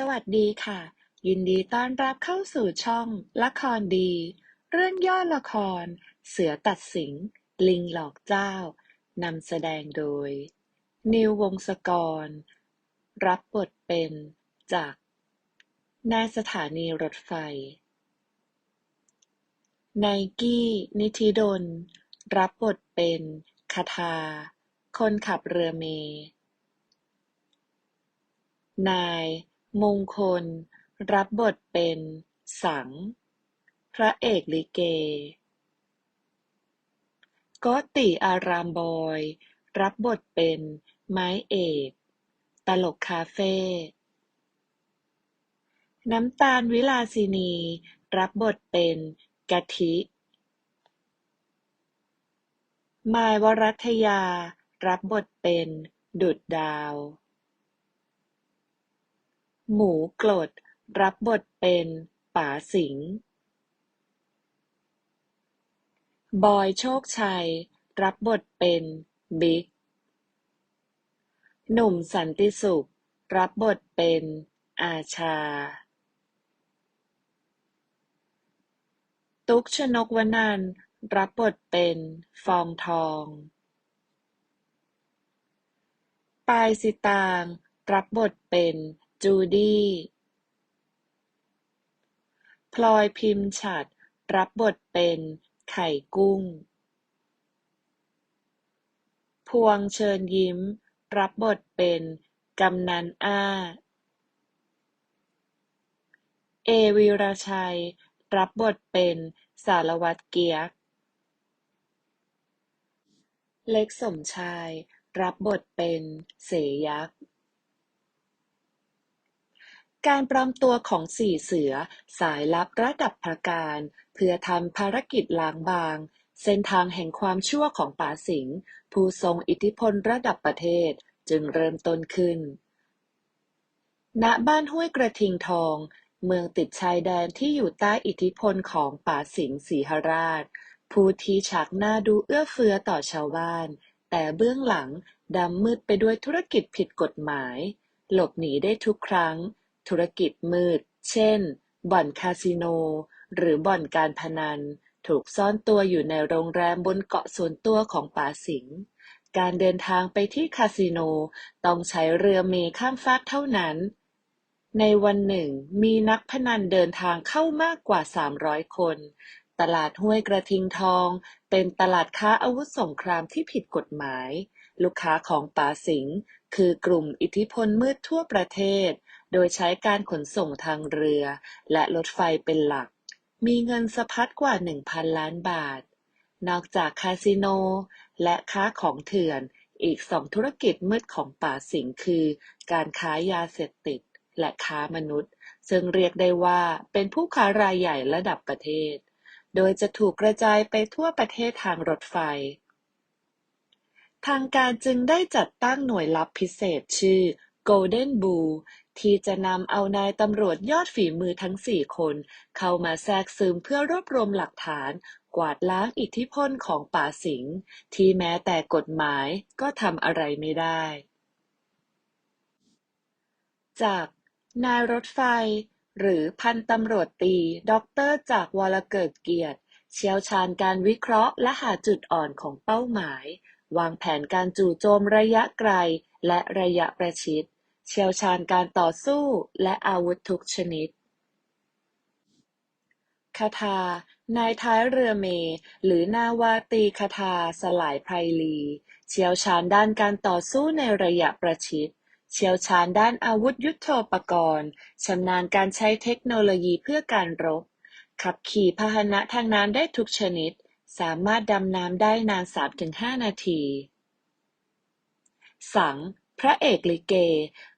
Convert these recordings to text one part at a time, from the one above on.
สวัสดีค่ะ ยินดีต้อนรับเข้าสู่ช่อง ละครดี เรื่องย่อละคร เสือตัดสิง ลิงหลอกเจ้านำแสดงโดย นิววงศกร รับบทเป็นจากนายสถานีรถไฟไนกี้ นิธิดล รับบทเป็นคาทา คนขับเรือเม นาย มงคล รับบทเป็น สัง พระเอกลิเก โกติอารามบอย รับบทเป็น ไม้เอก ตลกคาเฟ่ น้ำตาลวิลาสินี รับบทเป็นกะทิ มายวรัตยา รับบทเป็น ดุจดาว หมูกรดรับบทเป็นป๋าสิงห์ บอย โชคชัย รับบทเป็นบิ๊ก หนุ่มสันติสุข รับบทเป็นอาชา ตุ๊กชนกวนันรับบทเป็นฟองทองปายสิตาง รับบทเป็น จูดี้ พลอย พิมพ์ฉัตร รับบทเป็น ไข่กุ้ง พวง เชิญยิ้ม รับบทเป็น กำนันอ้า เอ วีรชัย รับบทเป็น สารวัตรเกียก เล็ก สมชาย รับบทเป็น เสยักษ์ การปลอมตัวของสี่เสือสายลับระดับพระการ เพื่อทำภารกิจล้างบาง เส้นทางแห่งความชั่วของป๋าสิงห์ผู้ทรงอิทธิพลระดับประเทศจึงเริ่มต้นขึ้น ณ บ้านห้วยกระทิงทอง เมืองติดชายแดนที่อยู่ใต้อิทธิพลของป๋าสิงห์ศรีหราช ผู้ที่ฉากหน้าดูเอื้อเฟื้อต่อชาวบ้าน แต่เบื้องหลังดำมืดไปด้วยธุรกิจผิดกฎหมาย หลบหนีได้ทุกครั้ง ธุรกิจมืด เช่น บ่อนคาสิโน หรือบ่อนการพนัน ถูกซ่อนตัวอยู่ในโรงแรมบนเกาะส่วนตัวของป๋าสิงห์การเดินทางไปที่คาสิโนต้องใช้เรือเมข้ามฟากเท่านั้น ในวันหนึ่ง มีนักพนันเดินทางเข้ามากกว่า 300 คน ตลาดห้วยกระทิงทอง เป็นตลาดค้าอาวุธสงครามที่ผิดกฎหมาย ลูกค้าของป๋าสิงห์คือกลุ่มอิทธิพลมืดทั่วประเทศ โดยใช้การขนส่งทางเรือและรถไฟเป็นหลัก มีเงินสะพัดกว่า 1,000 ล้านบาท นอกจากคาสิโน และค้าของเถื่อน อีกสองธุรกิจมืดของป๋าสิงห์คือ การค้ายาเสพติด และค้ามนุษย์ ซึ่งเรียกได้ว่าเป็นผู้ค้ารายใหญ่ระดับประเทศ โดยจะถูกกระจายไปทั่วประเทศทางรถไฟทางการจึงได้จัดตั้งหน่วยลับพิเศษชื่อ Golden Bull ที่จะนำเอานายตำรวจยอดฝีมือทั้งสี่คน เข้ามาแทรกซึมเพื่อรวบรวมหลักฐาน กวาดล้างอิทธิพลของป๋าสิงห์ที่แม้แต่กฎหมายก็ทำอะไรไม่ได้ จาก นายรถไฟ หรือพันตำรวจตีด็อกเตอร์จากวรเกิดเกียรติ เชี่ยวชาญการวิเคราะห์และหาจุดอ่อนของเป้าหมาย วางแผนการจู่โจมระยะไกลและระยะประชิด เชี่ยวชาญการต่อสู้และอาวุธทุกชนิด คทา นายท้ายเรือเม หรือนาวาตีคทาสลายไพลี เชี่ยวชาญด้านการต่อสู้ในระยะประชิด เชี่ยวชาญด้านอาวุธยุทโธปกรณ์ชำนาญการใช้เทคโนโลยีเพื่อการรบ ขับขี่พาหนะทางน้ำได้ทุกชนิด สามารถดำน้ำได้นาน 3-5 นาที สัง พระเอกลิเก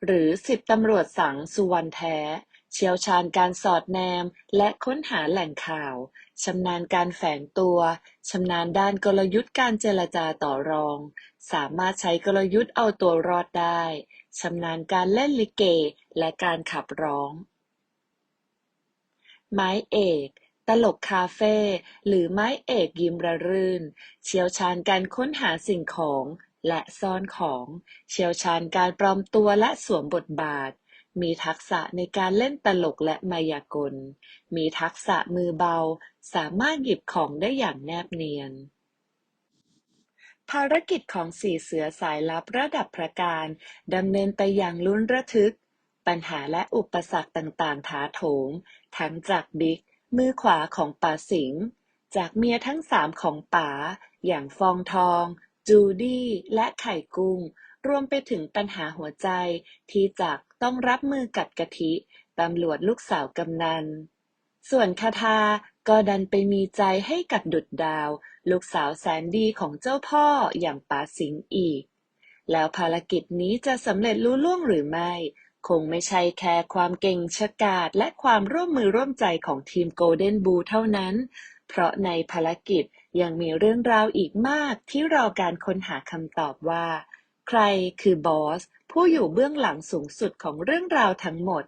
หรือสิบตำรวจสัง สุวรรณแท้ เชี่ยวชาญการสอดแนม และค้นหาแหล่งข่าว ชำนาญการแฝงตัว ชำนาญด้านกลยุทธ์การเจรจาต่อรอง สามารถใช้กลยุทธ์เอาตัวรอดได้ ชำนาญการเล่นลิเก และการขับร้อง ไม้เอกตลกคาเฟ่หรือไม้เอกยิ้มระรื่น เชี่ยวชาญการค้นหาสิ่งของ และซ่อนของ เชี่ยวชาญการปลอมตัวและสวมบทบาท มีทักษะในการเล่นตลกและมายากล มีทักษะมือเบา สามารถหยิบของได้อย่างแนบเนียน ภารกิจของสี่เสือสายลับระดับประการดำเนินไปอย่างลุ้นระทึก ปัญหาและอุปสรรคต่างๆ ถาโถม ทั้งจากบิ๊ก มือขวาของป๋าสิงจากเมียทั้งสามของป๋าอย่างฟองทอง จูดี้ และไข่กุ้ง รวมไปถึงปัญหาหัวใจ ที่จากต้องรับมือกับกะทิ ตำรวจลูกสาวกำนัน ส่วนคาทาก็ดันไปมีใจให้กับดุดดาว ลูกสาวแสนดีของเจ้าพ่ออย่างป๋าสิงอีก แล้วภารกิจนี้จะสำเร็จลุล่วงหรือไม่ คงไม่ใช่แค่ความเก่งฉกาจและความร่วมมือร่วมใจของทีมโกลเด้นบูเท่านั้น เพราะในภารกิจ ยังมีเรื่องราวอีกมากที่รอการค้นหาคำตอบว่า ใครคือบอส ผู้อยู่เบื้องหลังสูงสุดของเรื่องราวทั้งหมด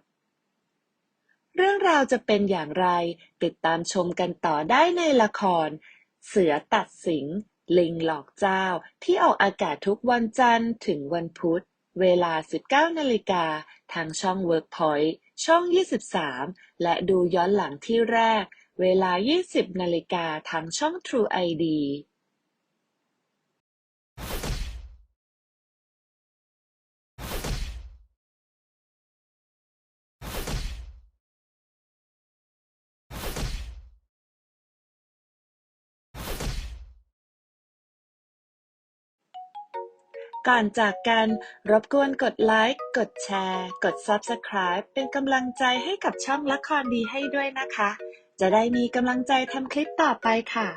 เรื่องราวจะเป็นอย่างไร ติดตามชมกันต่อได้ในละคร เสือตัดสิง ลิงหลอกเจ้าที่ออกอากาศทุกวันจันทร์ถึงวันพุธ เวลา 19นาฬิกาทางช่อง Workpoint ช่อง 23 และดูย้อนหลังที่แรก เวลา20นาฬิกาทางช่อง True ID ก่อนจากกันรบกวนกดไลค์ กดแชร์ กด Subscribe เป็นกำลังใจให้กับช่องละครดีให้ด้วยนะคะ จะได้มีกำลังใจทำคลิปต่อไปค่ะ